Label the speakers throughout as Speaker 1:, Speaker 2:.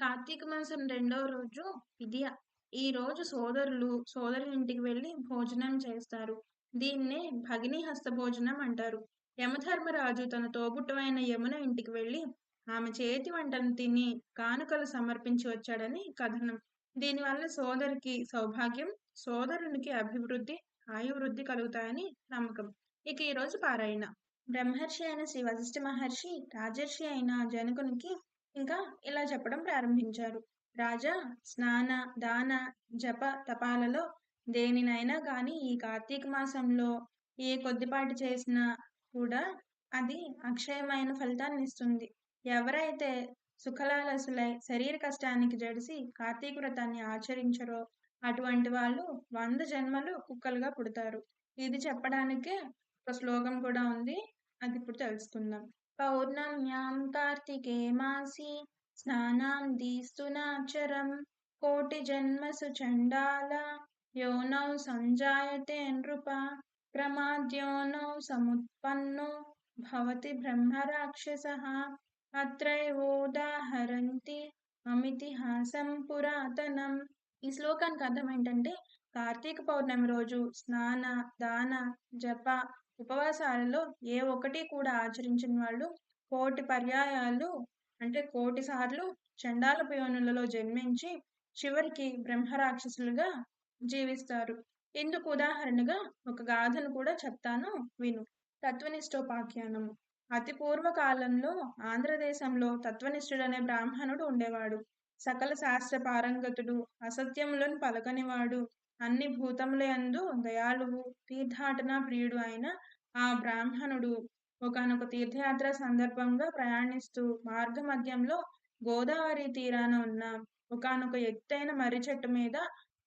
Speaker 1: కార్తీక మాసం రెండవ రోజు ఇది ఈ రోజు సోదరులు సోదరుల ఇంటికి వెళ్ళి భోజనం చేస్తారు. దీన్నే భగిని హస్త భోజనం అంటారు. యమధర్మరాజు తన తోబుట్టువైన యమున ఇంటికి వెళ్ళి ఆమె చేతి వంటను తిని కానుకలు సమర్పించి వచ్చాడని కథనం. దీనివల్ల సోదరికి సౌభాగ్యం, సోదరునికి అభివృద్ధి, ఆయువృద్ధి కలుగుతాయని నమ్మకం. ఇక ఈ రోజు పారాయణ. బ్రహ్మర్షి అయిన శ్రీ వశిష్ఠ మహర్షి రాజర్షి అయిన జనకునికి ఇంకా ఇలా చెప్పడం ప్రారంభించారు. రాజా స్నాన, దాన, జప, తపాలలో దేనినైనా కానీ ఈ కార్తీక మాసంలో ఏ కొద్దిపాటి చేసినా కూడా అది అక్షయమైన ఫలితాన్ని ఇస్తుంది ఎవరైతే సుఖలాలసులై శరీర కష్టానికి జడిసి కార్తీక వ్రతాన్ని ఆచరించరో అటువంటి వాళ్ళు వంద జన్మలు కుక్కలుగా పుడతారు. ఇది చెప్పడానికే ఒక శ్లోకం కూడా ఉంది. అది ఇప్పుడు తెలుసుకుందాం. పౌర్ణమ్యాం కార్తికే మాసి స్నానాం దీస్తునాచరం కోటి జన్మసు చండాల యోనౌ సంజాయతే నృప ప్రమాద్యోనౌ సముత్పన్నో భవతి బ్రహ్మరాక్షసః అత్రైవోదాహరంతి అమితిహాసం పురాతనం. ఈ శ్లోకానికి అర్థం ఏంటంటే కార్తీక పౌర్ణమి రోజు స్నాన, దాన, జప, ఉపవాసాలలో ఏ ఒక్కటి కూడా ఆచరించిన వాళ్ళు కోటి పర్యాయాలు అంటే కోటి సార్లు చండాల పియోనులలో జన్మించి చివరికి బ్రహ్మరాక్షసులుగా జీవిస్తారు. ఇందుకు ఉదాహరణగా ఒక గాథను కూడా చెప్తాను విను. తత్వనిష్టోపాఖ్యానము. అతి పూర్వకాలంలో ఆంధ్రదేశంలో తత్వనిష్ఠుడనే బ్రాహ్మణుడు ఉండేవాడు. సకల శాస్త్ర పారంగతుడు, అసత్యములను పలకనివాడు, అన్ని భూతములయందు దయాళువు, తీర్థాటన ప్రియుడు అయిన ఆ బ్రాహ్మణుడు ఒకానొక తీర్థయాత్ర సందర్భంగా ప్రయాణిస్తూ మార్గమధ్యంలో గోదావరి తీరాన ఉన్న ఒకానొక ఎత్తైన మర్రి చెట్టు మీద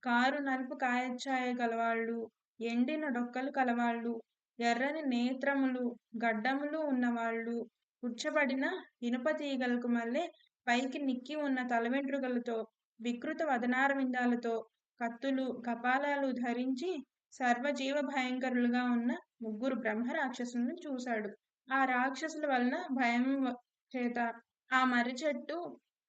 Speaker 1: కారు నలుపు కాయఛాయ గలవాళ్ళు, ఎండిన డొక్కలు కలవాళ్ళు, ఎర్రని నేత్రములు, గడ్డములు ఉన్నవాళ్ళు, ఉచ్చబడిన ఇనుప తీగలకు మల్లె పైకి నిక్కి ఉన్న తలవెంట్రుకలతో, వికృత వదనారవిందాలతో, కత్తులు, కపాలాలు ధరించి సర్వజీవ భయంకరులుగా ఉన్న ముగ్గురు బ్రహ్మ రాక్షసులను చూశాడు. ఆ రాక్షసుల వలన భయం చేత ఆ మర్రి చెట్టు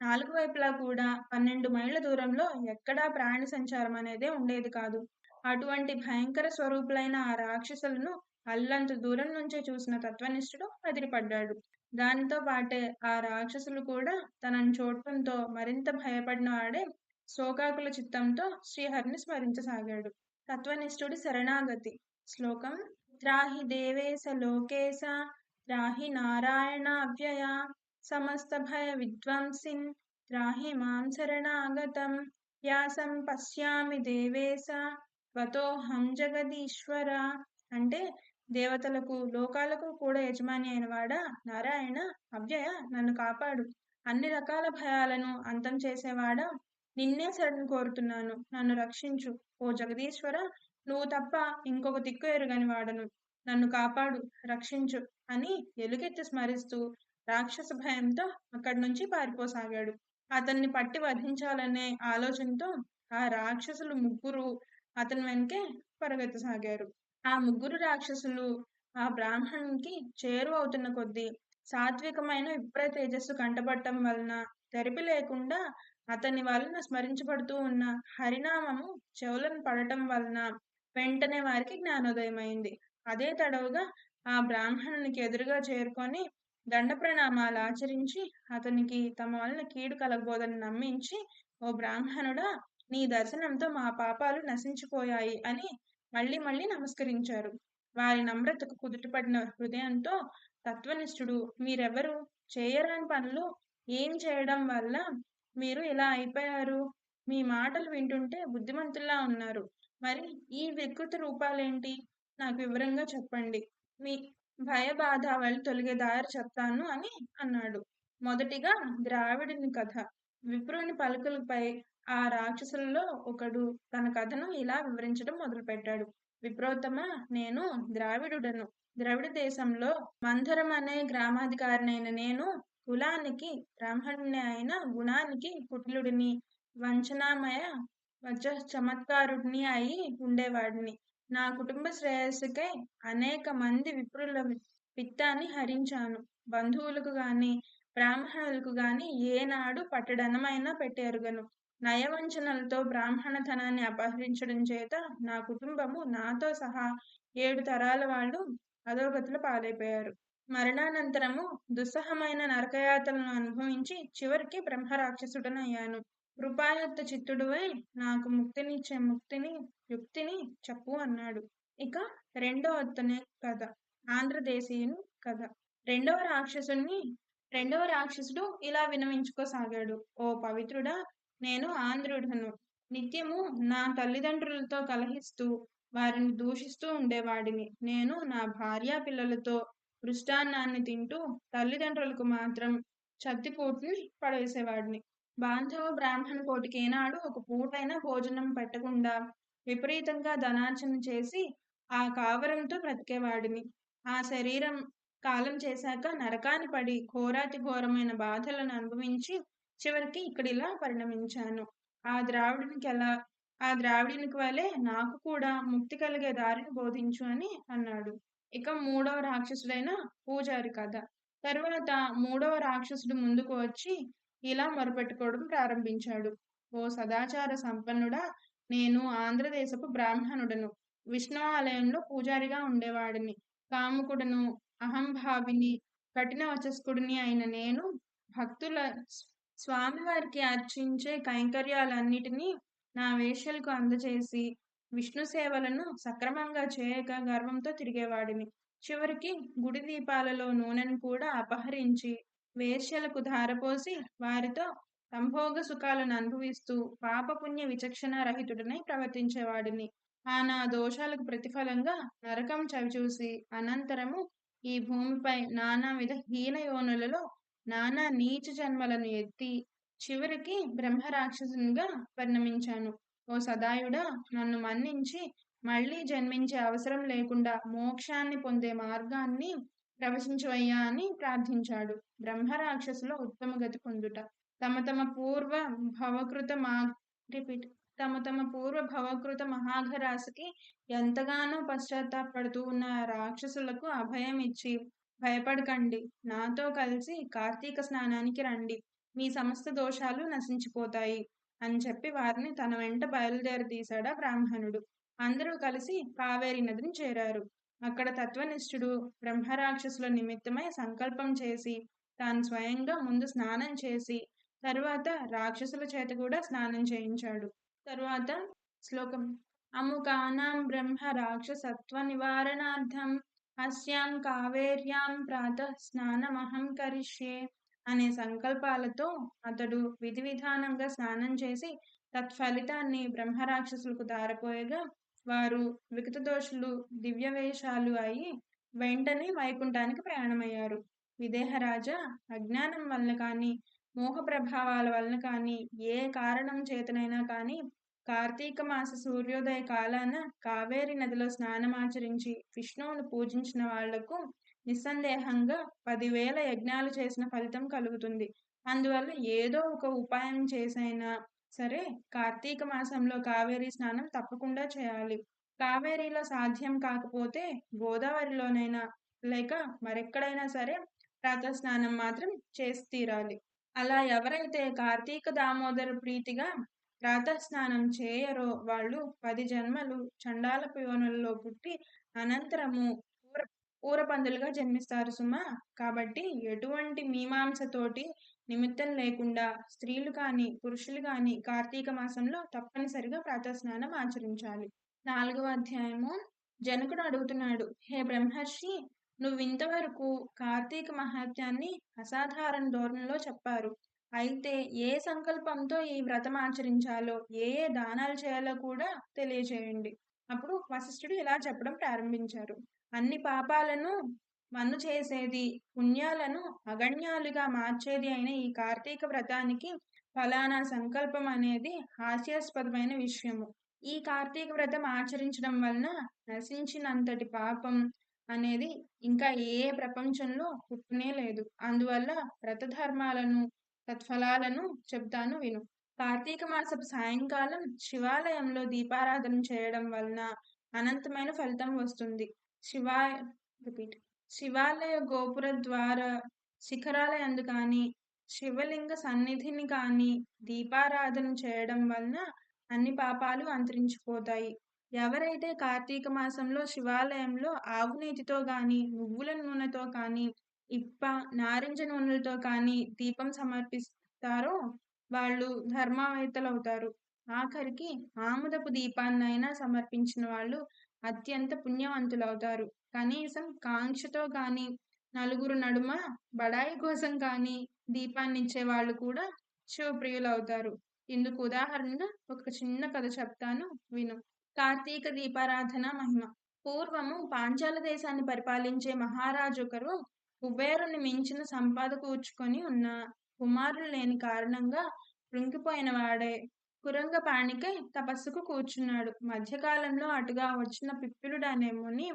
Speaker 1: నాలుగు వైపులా కూడా పన్నెండు మైళ్ళ దూరంలో ఎక్కడా ప్రాణి సంచారం అనేదే ఉండేది కాదు. అటువంటి భయంకర స్వరూపులైన ఆ రాక్షసులను అల్లంత దూరం నుంచే చూసిన తత్వనిష్ఠుడు అదిరిపడ్డాడు. దానితో పాటే ఆ రాక్షసులు కూడా తనను చూడటంతో మరింత భయపడిన వాడే శోకాకుల చిత్తంతో శ్రీహరిని స్మరించసాగాడు. తత్వనిష్ఠుడి శరణాగతి. శ్లోకం త్రాహి దేవేశ లోకేశ త్రాహి నారాయణావ్యయ సమస్త భయ విద్వాంసిన్ త్రాహి మాం శరణాగతం వ్యాసం పశ్యామి దేవేశ త్వతోహం జగదీశ్వర అంటే దేవతలకు లోకాలకు కూడా యజమాని అయిన వాడా నారాయణ అవ్యయ నన్ను కాపాడు అన్ని రకాల భయాలను అంతం చేసేవాడా నిన్నే శరణు కోరుతున్నాను. నన్ను రక్షించు. ఓ జగదీశ్వర నువ్వు తప్ప ఇంకొక దిక్కు ఎరుగని వాడను. నన్ను కాపాడు రక్షించు అని ఎలుగెత్తి స్మరిస్తూ రాక్షస భయంతో అక్కడి నుంచి పారిపోసాగాడు. అతన్ని పట్టి వధించాలనే ఆలోచనతో ఆ రాక్షసులు ముగ్గురు అతని వెనకే పరుగెత్తసాగారు. ఆ ముగ్గురు రాక్షసులు ఆ బ్రాహ్మణునికి చేరు అవుతున్న కొద్దీ సాత్వికమైన విప్ర తేజస్సు కంటపడటం వలన తెరిపి లేకుండా అతని వలన స్మరించబడుతూ ఉన్న హరినామము చెవులను పడటం వలన వెంటనే వారికి జ్ఞానోదయమైంది. అదే తడవుగా ఆ బ్రాహ్మణునికి ఎదురుగా చేరుకొని దండ ప్రణామాలు ఆచరించి అతనికి తమ వలన కీడు కలగబోదని నమ్మించి ఓ బ్రాహ్మణుడా నీ దర్శనంతో మా పాపాలు నశించిపోయాయి అని మళ్ళీ మళ్ళీ నమస్కరించారు. వారి నమ్రతకు కుదుటపడిన హృదయంతో తత్వనిష్ఠుడు మీరెవరు? చేయరాని పనులు ఏం చేయడం వల్ల మీరు ఇలా అయిపోయారు? మీ మాటలు వింటుంటే బుద్ధిమంతుల్లా ఉన్నారు. మరి ఈ వికృత రూపాలేంటి? నాకు వివరంగా చెప్పండి. మీ భయ బాధావళి తొలగే దారి చెప్తాను అని అన్నాడు. మొదటిగా ద్రావిడుని కథ. విప్రుని పలుకులపై ఆ రాక్షసులలో ఒకడు తన కథను ఇలా వివరించడం మొదలుపెట్టాడు. విప్రోత్తమ నేను ద్రావిడుడను. ద్రవిడ దేశంలో మంధరం అనే గ్రామాధికారినైన నేను కులానికి బ్రాహ్మణుని అయిన గుణానికి కుటిలుడిని వంచనామయ వచ చమత్కారుడిని అయి ఉండేవాడిని నా కుటుంబ శ్రేయస్సుకై అనేక మంది విప్రుల పిత్తాన్ని హరించాను బంధువులకు గాని బ్రాహ్మణులకు గాని ఏనాడు పట్టడనమైనా పెట్టెరుగను. నయవంచనలతో బ్రాహ్మణ ధనాన్ని అపహరించడం చేత నా కుటుంబము నాతో సహా ఏడు తరాల వాళ్ళు అధోగతిలో పాలైపోయారు. మరణానంతరము దుస్సహమైన నరకయాతలను అనుభవించి చివరికి బ్రహ్మరాక్షసుడనయ్యాను. కృపాయుక్త చిత్తుడువై నాకు ముక్తినిచ్చే ముక్తిని యుక్తిని చెప్పు అన్నాడు. ఇక రెండవ అత్తనే కథ ఆంధ్రదేశీయుని కథ రెండవ రాక్షసుని రెండవ రాక్షసుడు ఇలా వినవించుకోసాగాడు. ఓ పవిత్రుడా నేను ఆంధ్రుడను. నిత్యము నా తల్లిదండ్రులతో కలహిస్తూ వారిని దూషిస్తూ ఉండేవాడిని. నేను నా భార్యా పిల్లలతో మృష్టాన్నాన్ని తింటూ తల్లిదండ్రులకు మాత్రం చత్తిపూటని పడవేసేవాడిని బాంధవ బ్రాహ్మణ కోటికి ఏనాడు ఒక పూటైనా భోజనం పెట్టకుండా విపరీతంగా ధనార్జన చేసి ఆ కావరంతో బ్రతికేవాడిని. ఆ శరీరం కాలం చేశాక నరకాన్ని పడి ఘోరాతి ఘోరమైన బాధలను అనుభవించి చివరికి ఇక్కడిలా పరిణమించాను. ఆ ద్రావిడునికెలా ఆ ద్రావిడునికి వలె నాకు కూడా ముక్తి కలిగే దారిని బోధించు అని అన్నాడు. ఇక మూడవ రాక్షసుడైన పూజారి కథ తరువాత మూడవ రాక్షసుడు ముందుకు వచ్చి ఇలా మొరపెట్టుకోవడం ప్రారంభించాడు. ఓ సదాచార సంపన్నుడా నేను ఆంధ్రదేశపు బ్రాహ్మణుడను. విష్ణు ఆలయంలో పూజారిగా ఉండేవాడిని. కాముకుడను, అహంభావిని, కఠినవచస్కుడిని అయిన నేను భక్తుల స్వామివారికి అర్చించే కైంకర్యాలన్నిటినీ నా వేషలకు అందజేసి విష్ణు సేవలను సక్రమంగా చేయక గర్వంతో తిరిగేవాడిని. చివరికి గుడి దీపాలలో నూనెను కూడా అపహరించి వేశ్యలకు ధారపోసి వారితో సంభోగ సుఖాలను అనుభవిస్తూ పాపపుణ్య విచక్షణ రహితుడనై ప్రవర్తించేవాడిని. ఆ నా దోషాలకు ప్రతిఫలంగా నరకం చవిచూసి అనంతరము ఈ భూమిపై నానావిధ హీన యోనులలో నానా నీచ జన్మలను ఎత్తి చివరికి బ్రహ్మరాక్షసునిగా పరిణమించాను. ఓ సదాయుడా నన్ను మన్నించి మళ్ళీ జన్మించే అవసరం లేకుండా మోక్షాన్ని పొందే మార్గాన్ని ప్రవశించవయ్యా అని ప్రార్థించాడు. బ్రహ్మరాక్షసులో ఉత్తమ గతి పొందుట తమ తమ పూర్వ భవకృత మా రిపీట్ తమ తమ పూర్వ భవకృత మహాఘరాశకి ఎంతగానో పశ్చాత్తాపడుతూ ఉన్న రాక్షసులకు అభయం ఇచ్చి భయపడకండి. నాతో కలిసి కార్తీక స్నానానికి రండి. మీ సమస్త దోషాలు నశించిపోతాయి అని చెప్పి వారిని తన వెంట బయలుదేరదీశాడా బ్రాహ్మణుడు. అందరూ కలిసి కావేరి నదిని చేరారు. అక్కడ తత్వనిష్ఠుడు బ్రహ్మరాక్షసుల నిమిత్తమై సంకల్పం చేసి తాను స్వయంగా ముందు స్నానం చేసి తరువాత రాక్షసుల చేత కూడా స్నానం చేయించాడు. తరువాత శ్లోకం అముకానాం బ్రహ్మ రాక్షసత్వ నివారణార్థం అస్యాం కావేర్యాం ప్రాతః స్నానమహం కరిష్యే అనే సంకల్పాలతో అతడు విధి విధానంగా స్నానం చేసి తత్ఫలితాన్ని బ్రహ్మరాక్షసులకు దారపోయగా వారు వికృతదోషులు దివ్యవేషాలు అయి వెంటనే వైకుంఠానికి ప్రయాణమయ్యారు. విదేహరాజా అజ్ఞానం వలన కానీ మోహ ప్రభావాల వలన కానీ ఏ కారణం చేతనైనా కానీ కార్తీక మాస సూర్యోదయ కాలాన కావేరి నదిలో స్నానమాచరించి విష్ణువును పూజించిన వాళ్ళకు నిస్సందేహంగా పదివేల యజ్ఞాలు చేసిన ఫలితం కలుగుతుంది. అందువల్ల ఏదో ఒక ఉపాయం చేసైనా సరే కార్తీక మాసంలో కావేరీ స్నానం తప్పకుండా చేయాలి. కావేరీలో సాధ్యం కాకపోతే గోదావరిలోనైనా లేక మరెక్కడైనా సరే ప్రాతఃస్నానం మాత్రం చేసి తీరాలి. అలా ఎవరైతే కార్తీక దామోదర ప్రీతిగా ప్రాతస్నానం చేయరో వాళ్ళు పది జన్మలు చండాల పివనుల్లో పుట్టి అనంతరము ఊరపందులుగా జన్మిస్తారు సుమా! కాబట్టి ఎటువంటి మీమాంసతోటి నిమిత్తం లేకుండా స్త్రీలు కానీ పురుషులు కానీ కార్తీక మాసంలో తప్పనిసరిగా ప్రాతస్నానం ఆచరించాలి. నాలుగవ అధ్యాయము జనకుడు అడుగుతున్నాడు. హే బ్రహ్మర్షి నువ్వింతవరకు కార్తీక మహాత్యాన్ని అసాధారణ ధోరణిలో చెప్పారు. అయితే ఏ సంకల్పంతో ఈ వ్రతం ఆచరించాలో, ఏ ఏ దానాలు చేయాలో కూడా తెలియజేయండి అప్పుడు వశిష్ఠుడు ఇలా చెప్పడం ప్రారంభించారు. అన్ని పాపాలను మన్ను చేసేది, పుణ్యాలను అగణ్యాలుగా మార్చేది అయిన ఈ కార్తీక వ్రతానికి ఫలానా సంకల్పం అనేది హాస్యాస్పదమైన విషయము. ఈ కార్తీక వ్రతం ఆచరించడం వలన నశించినంతటి పాపం అనేది ఇంకా ఏ ప్రపంచంలో పుట్టునే లేదు. అందువల్ల వ్రతధర్మాలను, తత్ఫలాలను చెప్తాను విను. కార్తీక మాసపు సాయంకాలం శివాలయంలో దీపారాధన చేయడం వలన అనంతమైన ఫలితం వస్తుంది. శివాయ రిపీట్ శివాలయ గోపుర ద్వార శిఖరాలయందు కానీ శివలింగ సన్నిధిని కానీ దీపారాధన చేయడం వలన అన్ని పాపాలు అంతరించిపోతాయి. ఎవరైతే కార్తీక మాసంలో శివాలయంలో ఆవు నీతితో నువ్వుల నూనెతో కానీ ఇప్ప నారింజ నూనెలతో కానీ దీపం సమర్పిస్తారో వాళ్ళు ధర్మవేత్తలవుతారు. ఆఖరికి ఆముదపు దీపాన్నైనా సమర్పించిన వాళ్ళు అత్యంత పుణ్యవంతులవుతారు. కనీసం కాంక్షతో కానీ నలుగురు నడుమ బడాయి కోసం కానీ దీపాన్నిచ్చే వాళ్ళు కూడా శివప్రియులవుతారు. ఇందుకు ఉదాహరణగా ఒక చిన్న కథ చెప్తాను విను. కార్తీక దీపారాధన మహిమ. పూర్వము పాంచాల దేశాన్ని పరిపాలించే మహారాజు ఒకరు కుబేరుని మించిన సంపాద కూర్చుకొని ఉన్న కుమారులు లేని కారణంగా కృంగిపోయిన వాడే. కురంగ పాణికై తపస్సుకు కూర్చున్నాడు. మధ్యకాలంలో అటుగా వచ్చిన పిప్పిలుడనేముని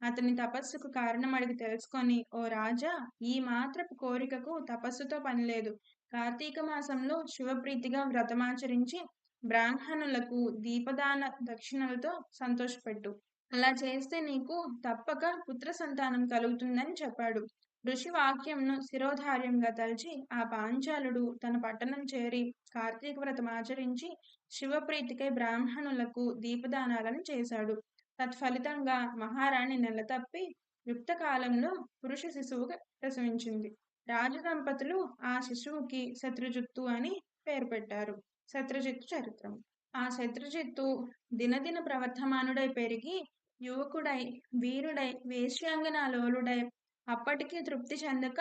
Speaker 1: అతని తపస్సుకు కారణం అడిగి తెలుసుకొని ఓ రాజా ఈ మాత్రపు కోరికకు తపస్సుతో పనిలేదు కార్తీక మాసంలో శివప్రీతిగా వ్రతమాచరించి బ్రాహ్మణులకు దీపదాన దక్షిణలతో సంతోషపెట్టు. అలా చేస్తే నీకు తప్పక పుత్ర సంతానం కలుగుతుందని చెప్పాడు. ఋషి వాక్యంను శిరోధార్యంగా తలచి ఆ పాంచాలుడు తన పట్టణం చేరి కార్తీక వ్రతం ఆచరించి శివప్రీతికై బ్రాహ్మణులకు దీపదానాలను చేశాడు. తత్ఫలితంగా మహారాణి నెల తప్పి యుక్త కాలంలో పురుష శిశువుగా ప్రసవించింది. రాజు దంపతులు ఆ శిశువుకి శత్రుజిత్తు అని పేరు పెట్టారు. శత్రుజిత్తు చరిత్రం. ఆ శత్రుజిత్తు దినదిన ప్రవర్ధమానుడై పెరిగి యువకుడై వీరుడై వేశ్యాంగనాలోలుడై అప్పటికీ తృప్తి చెందక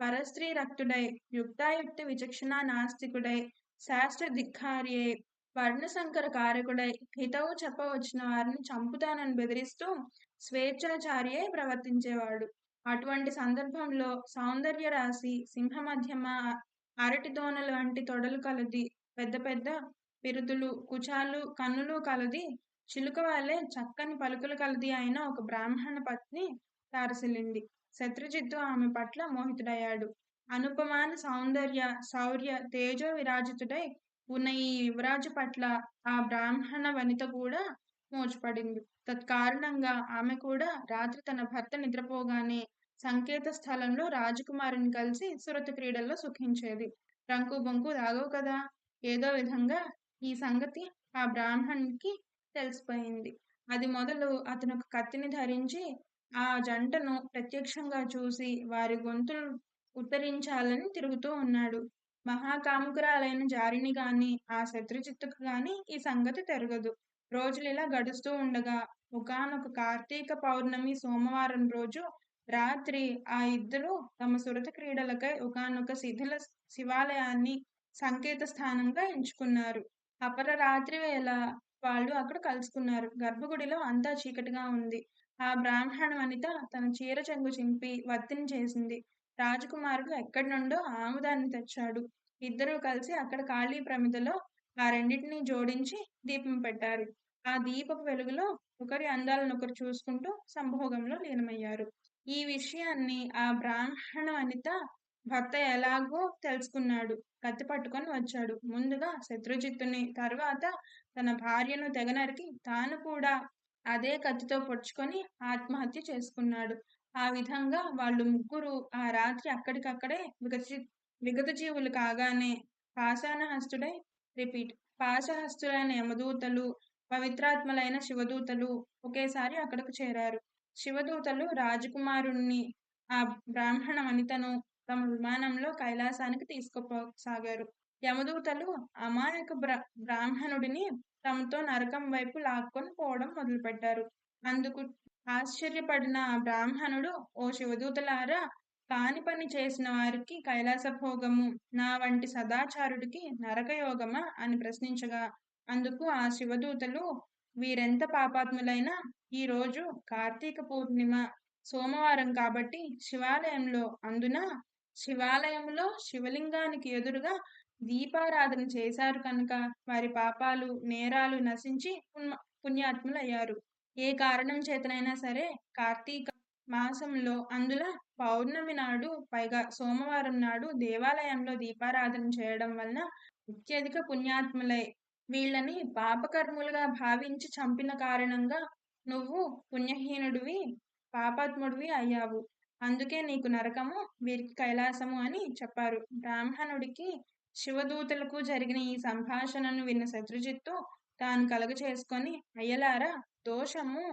Speaker 1: పరస్త్రీ రక్తుడై యుక్తాయుక్త విచక్షణ నాస్తికుడై శాస్త్ర ధిక్కారియై వర్ణశంకర కారకుడై హితవు చెప్పవచ్చిన వారిని చంపుతానని బెదిరిస్తూ స్వేచ్ఛాచారి ప్రవర్తించేవాడు. అటువంటి సందర్భంలో సౌందర్య రాశి సింహమధ్యమ అరటి దోనలు వంటి తొడలు కలది పెద్ద పెద్ద పిరుదులు కుచాలు కన్నులు కలది చిలుక వాళ్ళే చక్కని పలుకులు కలది అయిన ఒక బ్రాహ్మణ పత్ని తారసిల్లింది శత్రుజిత్తు ఆమె పట్ల మోహితుడయ్యాడు. అనుపమాన సౌందర్య శౌర్య తేజో విరాజితుడై ఉన్న ఈ యువరాజు పట్ల ఆ బ్రాహ్మణ వనిత కూడా మోచపడింది తత్కారణంగా ఆమె కూడా రాత్రి తన భర్త నిద్రపోగానే సంకేత స్థలంలో రాజకుమారుని కలిసి సురత క్రీడల్లో సుఖించేది. రంకు బొంకు దాగవు కదా? ఏదో విధంగా ఈ సంగతి ఆ బ్రాహ్మణునికి తెలిసిపోయింది. అది మొదలు అతను ఒక కత్తిని ధరించి ఆ జంటను ప్రత్యక్షంగా చూసి వారి గొంతులు ఉత్తరించాలని తిరుగుతూ ఉన్నాడు. మహాకాముకురాలైన జారిని గాని ఆ శత్రుచిత్తుకు గాని ఈ సంగతి తిరగదు. రోజులు ఇలా గడుస్తూ ఉండగా ఒకనొక కార్తీక పౌర్ణమి సోమవారం రోజు రాత్రి ఆ ఇద్దరు తమ సురత క్రీడలకై ఒకనొక శిథిల శివాలయాన్ని సంకేత స్థానంగా ఎంచుకున్నారు. అపర రాత్రి వేళ వాళ్ళు అక్కడ కలుసుకున్నారు. గర్భగుడిలో అంతా చీకటిగా ఉంది. ఆ బ్రాహ్మణ వనిత తన చీర చెంగు చింపి వత్తిని చేసింది. రాజకుమారుడు ఎక్కడి నుండో ఆముదాన్ని తెచ్చాడు. ఇద్దరూ కలిసి అక్కడ ఖాళీ ప్రమిదలో ఆ రెండింటినీ జోడించి దీపం పెట్టారు. ఆ దీపపు వెలుగులో ఒకరి అందాలను ఒకరు చూసుకుంటూ సంభోగంలో లీనమయ్యారు. ఈ విషయాన్ని ఆ బ్రాహ్మణ వనిత భర్త ఎలాగో తెలుసుకున్నాడు. కత్తి పట్టుకొని వచ్చాడు. ముందుగా శత్రుజిత్తుని తర్వాత తన భార్యను తెగనరికి తాను కూడా అదే కత్తితో పొడుచుకొని ఆత్మహత్య చేసుకున్నాడు. ఆ విధంగా వాళ్ళు ముగ్గురు ఆ రాత్రి అక్కడికక్కడే విగతి విగత జీవులు కాగానే పాషాణహస్తుడై రిపీట్ పాశహస్తులైన యమదూతలు పవిత్రాత్మలైన శివదూతలు ఒకేసారి అక్కడకు చేరారు. శివదూతలు రాజకుమారుణ్ణి ఆ బ్రాహ్మణ వనితను తమ విమానంలో కైలాసానికి తీసుకుపోసాగారు. యమదూతలు అమాయక బ్ర బ్రాహ్మణుడిని తమతో నరకం వైపు లాక్కొని పోవడం మొదలుపెట్టారు. అందుకు ఆశ్చర్యపడిన బ్రాహ్మణుడు ఓ శివదూతలారా కాని పని చేసిన వారికి కైలాస భోగము నా వంటి సదాచారుడికి నరకయోగమా అని ప్రశ్నించగా అందుకు ఆ శివదూతలు వీరెంత పాపాత్ములైనా ఈ రోజు కార్తీక పూర్ణిమ సోమవారం కాబట్టి శివాలయంలో అందున శివాలయంలో శివలింగానికి ఎదురుగా దీపారాధన చేశారు కనుక వారి పాపాలు నేరాలు నశించి పుణ్యాత్ములయ్యారు. ఏ కారణం చేతనైనా సరే కార్తీక మాసంలో అందులో పౌర్ణమి నాడు పైగా సోమవారం నాడు దేవాలయంలో దీపారాధన చేయడం వలన అత్యధిక పుణ్యాత్ములై వీళ్ళని పాపకర్ములుగా భావించి చంపిన కారణంగా నువ్వు పుణ్యహీనుడివి పాపాత్ముడివి అయ్యావు. అందుకే నీకు నరకము వీరికి కైలాసము అని చెప్పారు. బ్రాహ్మణుడికి శివదూతలకు జరిగిన ఈ సంభాషణను విన్న శత్రుజిత్తు తాను కలగ చేసుకొని అయ్యలారా దోషము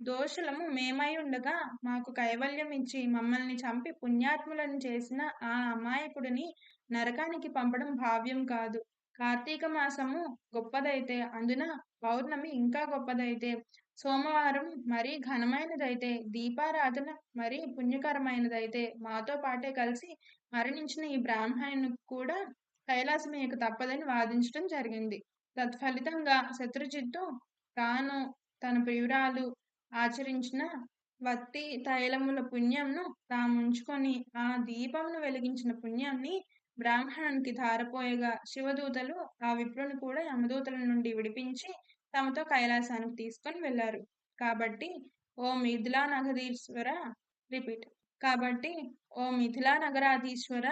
Speaker 1: దోషులము మేమై ఉండగా మాకు కైవల్యం ఇచ్చి మమ్మల్ని చంపి పుణ్యాత్ములను చేసిన ఆ అమాయకుడిని నరకానికి పంపడం భావ్యం కాదు. కార్తీక మాసము గొప్పదైతే అందున పౌర్ణమి ఇంకా గొప్పదైతే సోమవారం మరీ ఘనమైనదైతే దీపారాధన మరీ పుణ్యకరమైనదైతే మాతో పాటే కలిసి మరణించిన ఈ బ్రాహ్మణునికి కూడా కైలాసం ఇక తప్పదని వాదించడం జరిగింది. తత్ఫలితంగా శత్రుజిత్తు తాను తన ప్రియురాలు ఆచరించిన వత్తి తైలముల పుణ్యంను తాముంచుకొని ఆ దీపమును వెలిగించిన పుణ్యాన్ని బ్రాహ్మణునికి ధారపోయగా శివదూతలు ఆ విప్రుని కూడా యమదూతల నుండి విడిపించి తమతో కైలాసానికి తీసుకొని వెళ్ళారు. కాబట్టి ఓ మిథిలా నగరీశ్వర రిపీట్ కాబట్టి ఓ మిథిలా నగరాధీశ్వర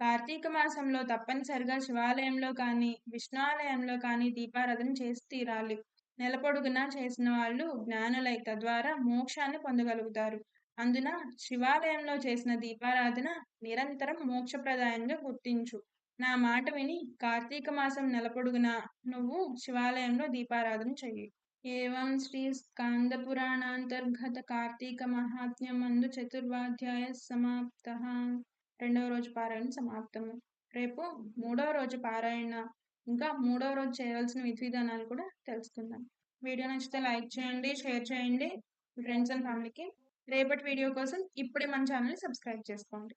Speaker 1: కార్తీక మాసంలో తప్పనిసరిగా శివాలయంలో కానీ విష్ణువాలయంలో కానీ దీపారాధన చేసి తీరాలి. నెల పొడుగునా చేసిన వాళ్ళు జ్ఞానులై తద్వారా మోక్షాన్ని పొందగలుగుతారు. అందున శివాలయంలో చేసిన దీపారాధన నిరంతరం మోక్షప్రదాయంగా గుర్తించు. నా మాట విని కార్తీక మాసం నెల పొడుగునా నువ్వు శివాలయంలో దీపారాధన చెయ్యి. ఏవం శ్రీ స్కాంద పురాణాంతర్గత కార్తీక మహాత్మ్యమందు చతుర్వాధ్యాయ సమాప్త. రెండవ రోజు పారాయణ సమాప్తము రేపు మూడవ రోజు పారాయణ ఇంకా మూడవ రోజు చేయవలసిన విధి విధానాలు కూడా తెలుసుకుందాం. వీడియో నచ్చితే లైక్ చేయండి షేర్ చేయండి. ఫ్రెండ్స్ అండ్ ఫ్యామిలీకి రేపటి వీడియో కోసం ఇప్పుడే మన ఛానల్ని సబ్స్క్రైబ్ చేసుకోండి.